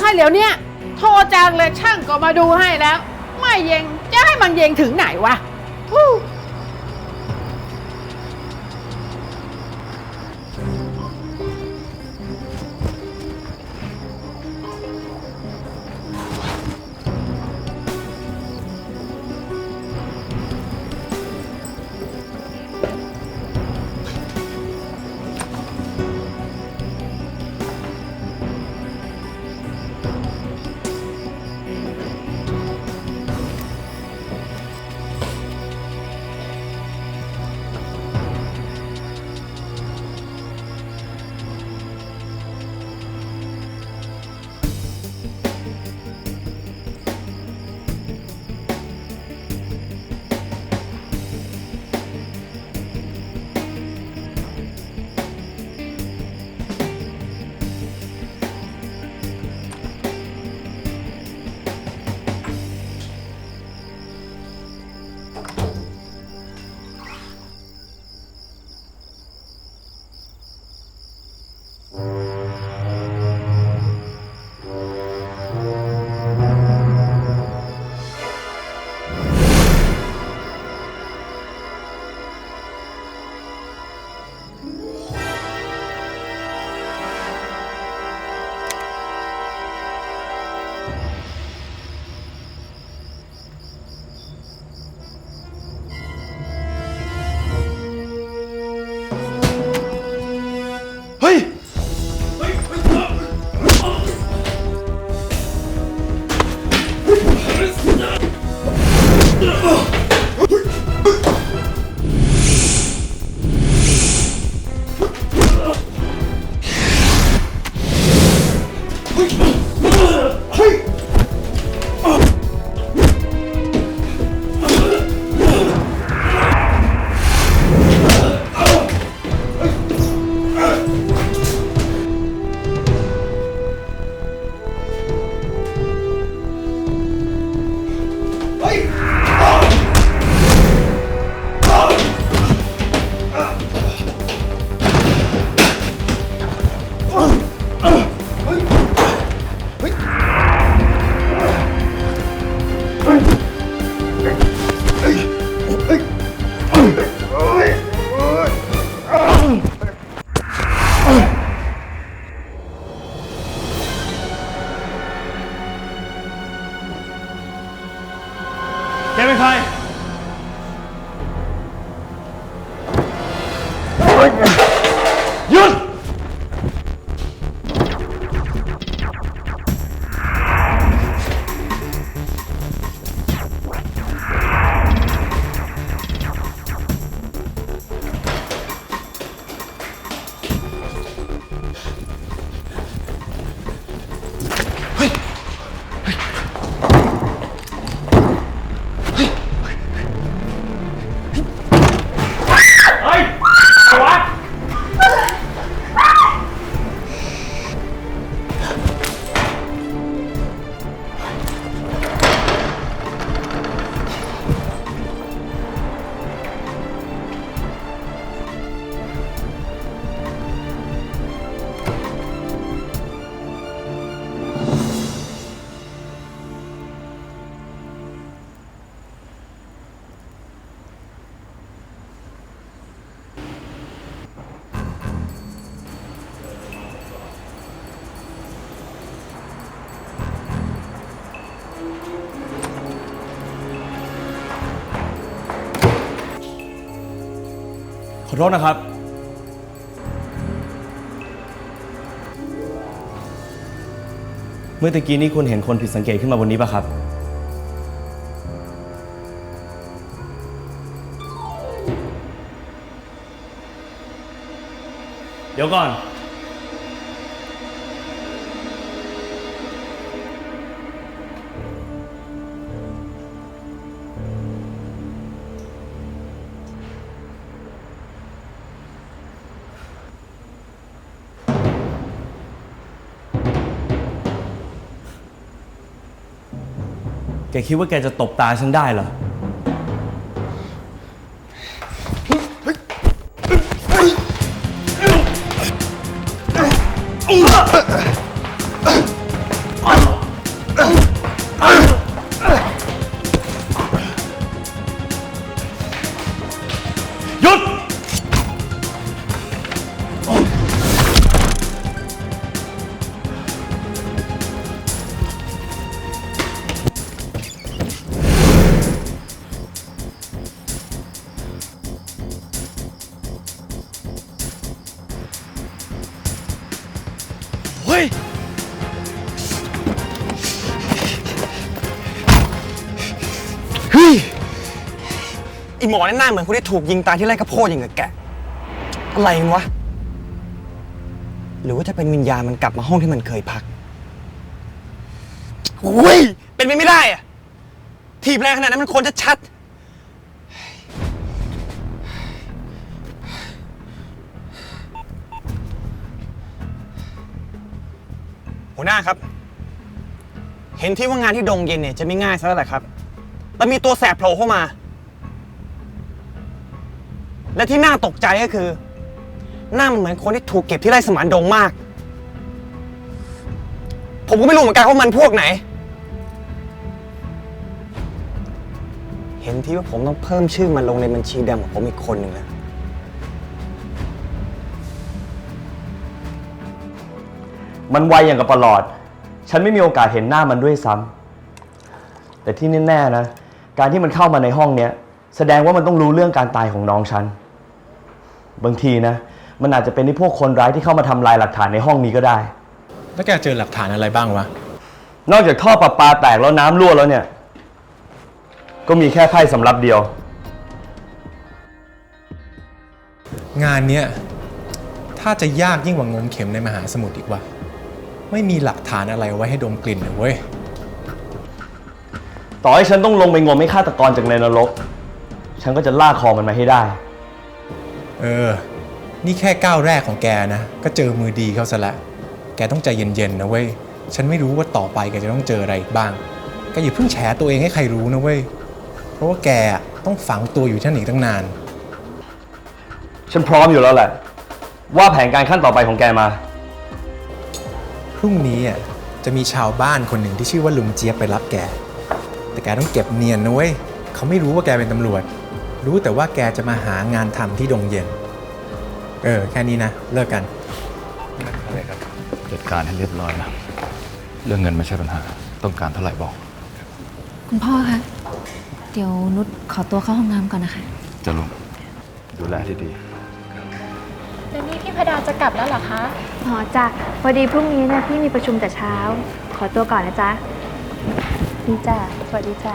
ให้เดี๋ยวเนี้ยโทรจางเลยช่างก็มาดูให้แล้ว ไม่เย็งจะให้มันเย็งถึงไหนวะ แกเป็นใคร อโทษนะครับ เมื่อตะกี้นี้คุณเห็นคนผิดสังเกตขึ้นมาบนนี้ป่ะครับ เดี๋ยวก่อน แกคิดว่าแกจะตบตาฉันได้เหรอ ฮ้ย เฮ้ย ไอหมอนั่นหน้าเหมือนคนที่ถูกยิงตายที่ไร่ข้าวโพดอย่างกับแกะอะไรวะ หรือว่าจะเป็นวิญญาณมันกลับมาห้องที่มันเคยพักโอ้ย เป็นไปไม่ได้อะถีบแรงขนาดนั้นมันควรจะชัด หัวหน้าครับ เห็นที่ว่างานที่ดงเย็นเนี่ยจะไม่ง่ายซะแล้วแหละครับ แต่มีตัวแสบโผล่เข้ามา และที่น่าตกใจก็คือ หน้ามันเหมือนคนที่ถูกเก็บที่ไร่สมานดงมาก ผมก็ไม่รู้เหมือนกันว่ามันพวกไหน เห็นที่ว่าผมต้องเพิ่มชื่อมันลงในบัญชีดำของผมอีกคนหนึ่งแล้ว มันไวอย่างกับประหลอด ฉันไม่มีโอกาสเห็นหน้ามันด้วยซ้ำแต่ที่แน่ๆนะ การที่มันเข้ามาในห้องเนี้ย แสดงว่ามันต้องรู้เรื่องการตายของน้องฉัน บางทีนะ มันอาจจะเป็นที่พวกคนร้ายที่เข้ามาทำลายหลักฐานในห้องนี้ก็ได้ แล้วแกเจอหลักฐานอะไรบ้างวะ นอกจากท่อประปาแตกแล้วน้ำรั่วแล้วเนี่ย ก็มีแค่ไพ่สำรับเดียว งานเนี้ยถ้าจะยากยิ่งกว่างมเข็มในมหาสมุทรอีกว่ะ ไม่มีหลักฐานอะไรไว้ให้ดมกลิ่นเลยเว้ย ต่อให้ฉันต้องลงไปงมให้ฆาตกรจากในนรก ฉันก็จะลากคอมันมาให้ได้ เออ นี่แค่ก้าวแรกของแกนะ ก็เจอมือดีเขาซะละ แกต้องใจเย็นๆนะเว้ย ฉันไม่รู้ว่าต่อไปแกจะต้องเจออะไรอีกบ้าง แกอย่าเพิ่งแฉตัวเองให้ใครรู้นะเว้ย เพราะว่าแกอะต้องฝังตัวอยู่ที่นั่นอีกตั้งนาน ฉันพร้อมอยู่แล้วแหละ ว่าแผนการขั้นต่อไปของแกมาพ รุ่งนี้อะจะมีชาวบ้านคนหนึ่งที่ชื่อว่าลุงเจี๊ยบไปรับแก แต่แกต้องเก็บเนียนนะเว้ยเขาไม่รู้ว่าแกเป็นตำรวจ รู้แต่ว่าแกจะมาหางานทำที่ดงเย็น เออ แค่นี้นะ เลิกกันจัดการให้เรียบร้อยนะ เรื่องเงินไม่ใช่ปัญหา ต้องการเท่าไหร่บอก คุณพ่อคะ เดี๋ยวนุชขอตัวเข้าห้องน้ำก่อนนะคะ จะลงดูแลที่ดี แล้วนี่พี่พดาจะกลับแล้วเหรอคะ อ๋อจ้ะพอดีพรุ่งนี้เนี่ยพี่มีประชุมแต่เช้า ขอตัวก่อนนะจ๊ะนี่จ้ะสวัสดีจ้ะ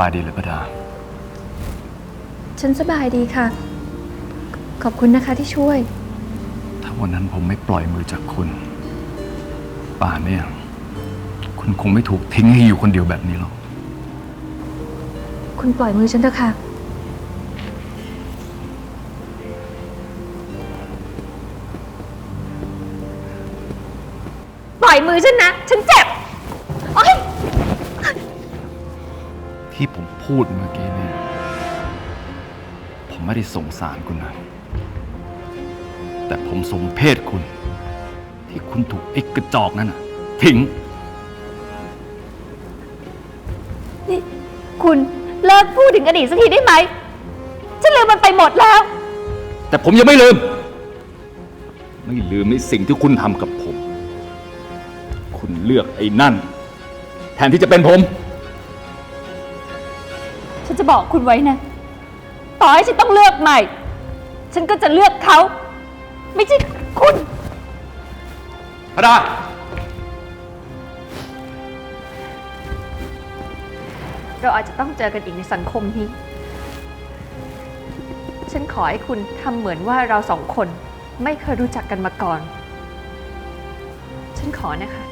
บายดีหรือปะดา ฉันสบายดีค่ะ ขอบคุณนะคะที่ช่วย ถ้าวันนั้นผมไม่ปล่อยมือจากคุณ ป่านเนี่ย คุณคงไม่ถูกทิ้งให้อยู่คนเดียวแบบนี้หรอก คุณปล่อยมือฉันเถอะค่ะ ปล่อยมือฉันนะ ฉันเจ็บ ที่ผมพูดเมื่อกี้เนี่ย ผมไม่ได้สงสารคุณนะ แต่ผมสมเพศคุณ ที่คุณถูกไอ้กระจอกนั่นน่ะทิ้ง นี่คุณเลิกพูดถึงอดีตสักทีได้ไหม ฉันลืมมันไปหมดแล้ว แต่ผมยังไม่ลืม ไม่ลืมในสิ่งที่คุณทำกับผม คุณเลือกไอ้นั่น แทนที่จะเป็นผม ฉันจะบอกคุณไว้นะ ต่อให้ฉันต้องเลือกใหม่ ฉันก็จะเลือกเขา ไม่ใช่คุณ พระดา เราอาจจะต้องเจอกันอีกในสังคมนี้ ฉันขอให้คุณทำเหมือนว่าเราสองคนไม่เคยรู้จักกันมาก่อน ฉันขอนะคะ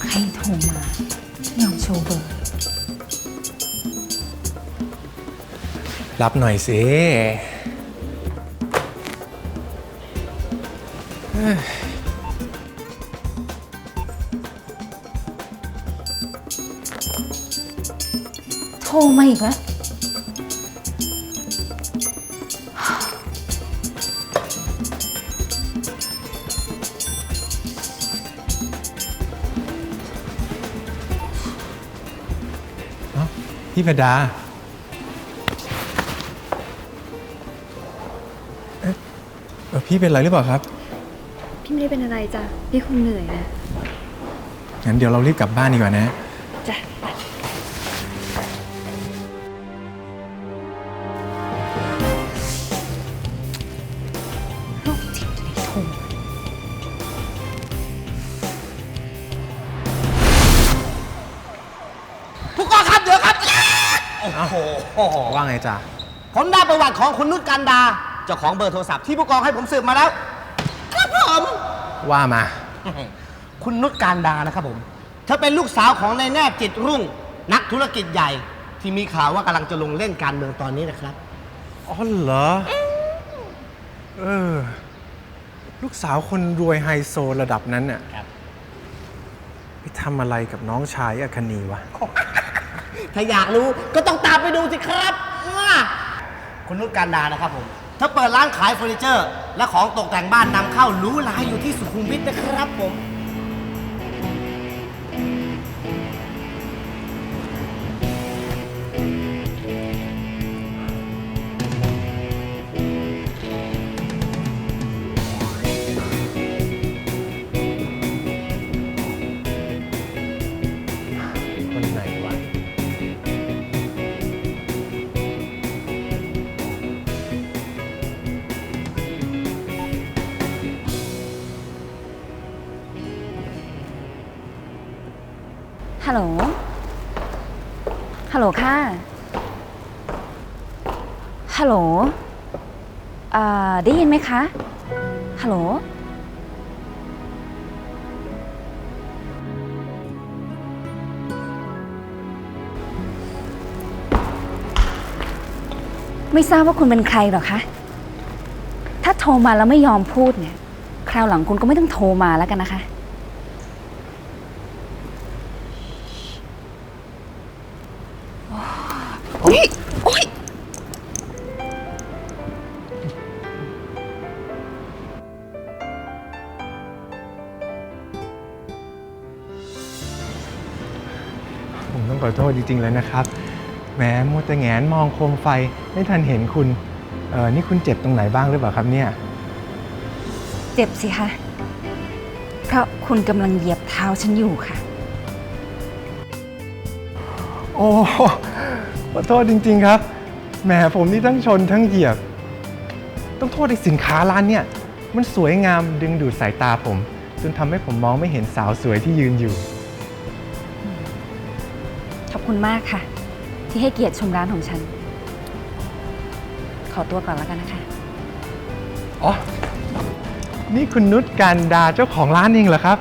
ใครโทรมาไม่ยอมโชว์เบอร์ รับหน่อยสิโทรมาอีกแล้ว เอ้าพี่พดาเอ๊ะเอ่อพี่เป็นอะไรหรือเปล่าครับ พี่ไม่ได้เป็นอะไรจ้ะ พี่คงเหนื่อยนะ งั้นเดี๋ยวเรารีบกลับบ้านดีกว่านะจ้ะ ของคุณนุชกันดา เจ้าของเบอร์โทรศัพท์ที่ผู้กองให้ผมสืบมาแล้ว ครับผม ว่ามา คุณนุชการดานะครับผม เธอเป็นลูกสาวของนายแนบจิตรุ่ง นักธุรกิจใหญ่ ที่มีข่าวว่ากำลังจะลงเล่นการเมืองตอนนี้นะครับ อ๋อเหรอ เออ ลูกสาวคนรวยไฮโซระดับนั้นน่ะครับ ไปทำอะไรกับน้องชายอัคนีวะ ถ้าอยากรู้ก็ต้องตามไปดูสิครับว่า คุณนุชการดานะครับผมเธอเปิดร้านขายเฟอร์นิเจอร์ และของตกแต่งบ้านนำเข้าหรูหราอยู่ที่สุขุมวิทนะครับผม ฮัลโหล ฮัลโหลค่ะ ฮัลโหลอ่าได้ยินไหมคะ ฮัลโหล ไม่ทราบว่าคุณเป็นใครหรอคะ ถ้าโทรมาแล้วไม่ยอมพูดเนี่ย คราวหลังคุณก็ไม่ต้องโทรมาแล้วกันนะคะ จริง ๆ เลยนะครับแหมมัวแต่แงนมองโคมไฟไม่ทันเห็นคุณเออนี่คุณเจ็บตรงไหนบ้างหรือเปล่าครับเนี่ย เจ็บสิคะเพราะคุณกำลังเหยียบเท้าฉันอยู่ค่ะ โอ้ขอโทษจริง ๆ ครับแหมผมนี่ทั้งชนทั้งเหยียบ ต้องโทษในสินค้าร้านเนี่ย มันสวยงามดึงดูดสายตาผม จนทำให้ผมมองไม่เห็นสาวสวยที่ยืนอยู่ขอบ คุณมากค่ะ ที่ให้เกียรติชมร้านของฉัน ขอตัวก่อนแล้วกันนะคะ อ๋อ นี่คุณนุชการดาเจ้าของร้านเองเหรอครับ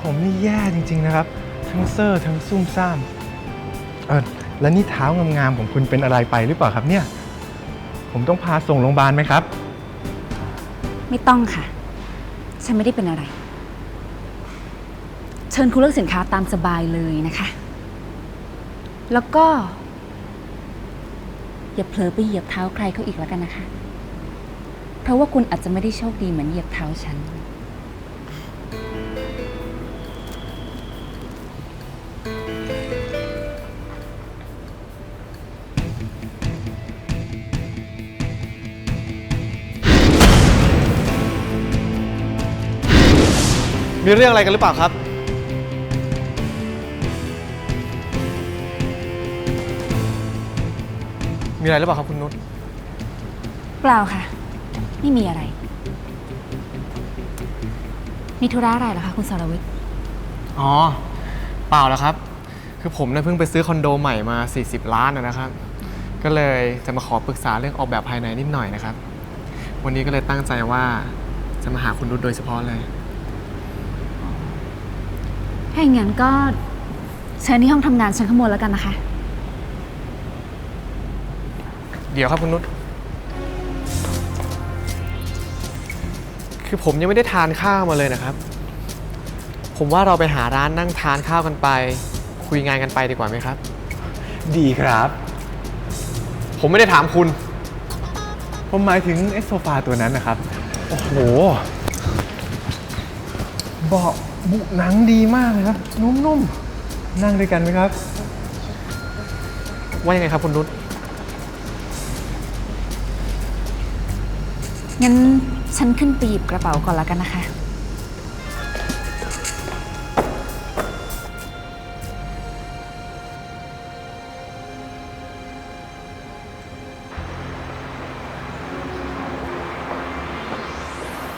ผมนี่แย่จริง ๆนะครับ ทั้งเซอร์ทั้งซุ่มซ่ามเออแล้วนี่เท้างามๆของคุณเป็นอะไรไปหรือเปล่าครับเนี่ย ผมต้องพาส่งโรงพยาบาลไหมครับ ไม่ต้องค่ะ ฉันไม่ได้เป็นอะไร เชิญคุณเลือกสินค้าตามสบายเลยนะคะ แล้วก็ อย่าเผลอไปเหยียบเท้าใครเขาอีกแล้วกันนะคะ เพราะว่าคุณอาจจะไม่ได้โชคดีเหมือนเหยียบเท้าฉัน มีเรื่องอะไรกันหรือเปล่าครับ มีอะไรหรือเปล่าครับคุณนุชเปล่าค่ะ ไม่มีอะไร มีธุระอะไรเหรอคะคุณสรวิทย์อ๋อ เปล่าแล้วครับ คือผมเนี่ยเพิ่งไปซื้อคอนโดใหม่มา 40 ล้านนะนะครับ ก็เลยจะมาขอปรึกษาเรื่องออกแบบภายในนิดหน่อยนะครับ วันนี้ก็เลยตั้งใจว่าจะมาหาคุณนุชโดยเฉพาะเลย ถ้าอย่างนั้นก็เชิญที่ห้องทำงานชั้นข้างบนแล้วกันนะคะ เดี๋ยวครับคุณนุชคือผมยังไม่ได้ทานข้าวมาเลยนะครับ ผมว่าเราไปหาร้านนั่งทานข้าวกันไป คุยงานกันไปดีกว่าไหมครับ ดีครับ ผมไม่ได้ถามคุณ ผมหมายถึงไอ้โซฟาตัวนั้นนะครับ โอ้โหเบาะบุหนังดีมากเลยครับ นุ่มๆนั่งด้วยกันไหมครับ ว่ายังไงครับคุณนุช งั้นฉันขึ้นไปหยิบกระเป๋าก่อนแล้วกันนะคะ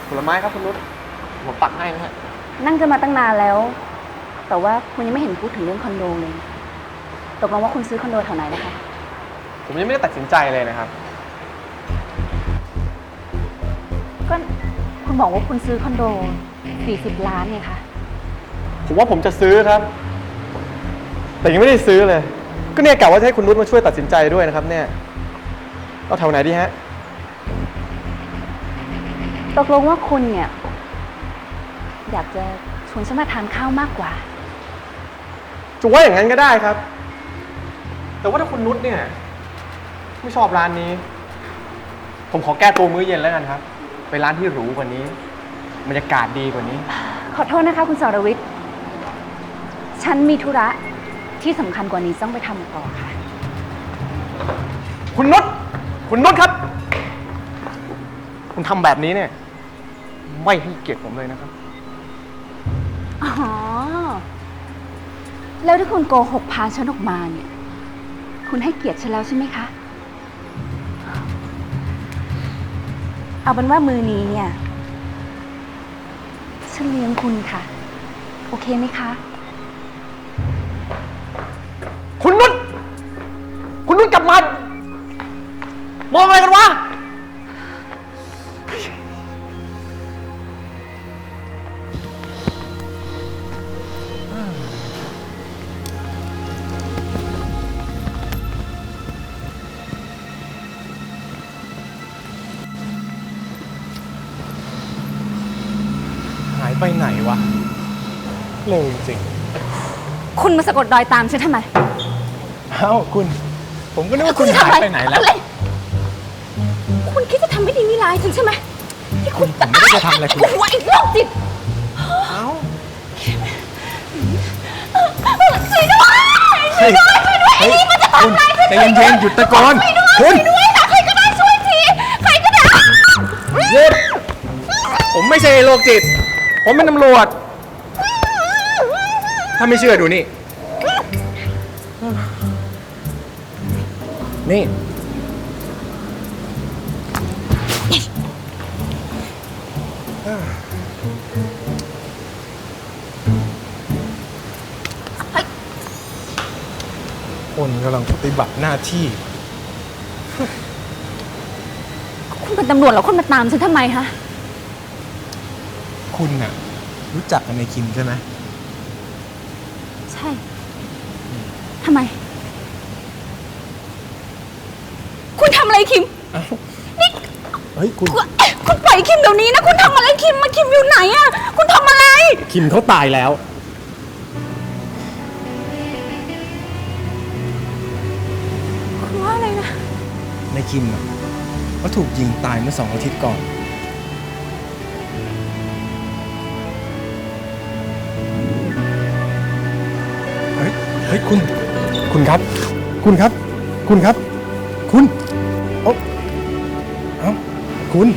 ผลไม้ครับคุณนุชผมปักให้นะฮะ นั่งกันมาตั้งนานแล้ว แต่ว่าคุณยังไม่เห็นพูดถึงเรื่องคอนโดเลย ตกลงว่าคุณซื้อคอนโดแถวไหนนะคะ ผมยังไม่ได้ตัดสินใจเลยนะครับ คุณบอกว่าคุณซื้อคอนโด 40 ล้านเนี่ยค่ะ ผมว่าผมจะซื้อครับ แต่ยังไม่ได้ซื้อเลย ก็เนี่ยกะว่าจะให้คุณนุชมาช่วยตัดสินใจด้วยนะครับ เนี่ยเอาแถวไหนดีฮะ ตกลงว่าคุณเนี่ย อยากจะชวนฉันมาทานข้าวมากกว่า จะว่าอย่างนั้นก็ได้ครับ แต่ว่าถ้าคุณนุชเนี่ย ไม่ชอบร้านนี้ ผมขอแก้ตัวมื้อเย็นแล้วกันครับ ไปร้านที่หรูกว่านี้บรรยากาศดีกว่านี้ ขอโทษนะคะคุณสรวิทย์ ฉันมีธุระที่สำคัญกว่านี้ต้องไปทำต่อค่ะ คุณนุชคุณนุชครับ คุณทำแบบนี้เนี่ย ไม่ให้เกียรติผมเลยนะครับ อ๋อ แล้วที่คุณโกหกพาฉันออกมาเนี่ย คุณให้เกียรติฉันแล้วใช่ไหมคะ เอาเป็นว่ามือนี้เนี่ยฉันเลี้ยงคุณค่ะ โอเคไหมคะ คุณนุชคุณนุชกลับมา มองอะไรกันวะายไปไหนวะเร็วจริงคุณมาสะกดรอยตามฉันทำไมๆเอ้าคุณ ผมก็นึกว่าคุณหายไปไหนแล้ว อะไรคุณคิดจะทำไม่ดีไม่ร้ายฉันใช่ไหมที่คุณผมไม่ได้จะทำอะไรคุณ โอ้ยโรคจิตเอ้าช่วยด้วยเฮ้ยเฮ้ยคุณใจเย็นๆหยุดตะโกนคุณด้วยค่ะใครก็ได้ช่วยทีใครก็ได้ หยุดผมไม่ใช่โรคจิต ผมเป็นตำรวจ ถ้าไม่เชื่อดูนี่ นี่ คนกำลังปฏิบัติหน้าที่ คุณเป็นตำรวจแล้วคุณมาตามฉันทำไมคะ คุณน่ะ รู้จักกันในคิมใช่ไหมใช่ทำไม คุณทำอะไรคิมเฮ้ยคุณ คุณคุณปล่อยคิมเดี๋ยวนี้นะ คุณทำอะไรคิมมาคิมอยู่ไหนอะคุณทำอะไร คิมเขาตายแล้ว คุณว่าอะไรนะในคิมอะเขาถูกยิงตายเมื่อสองอาทิตย์ก่อน เฮ้ยคุณ คุณครับ คุณครับ คุณครับ คุณ โอ้เอ้าคุณ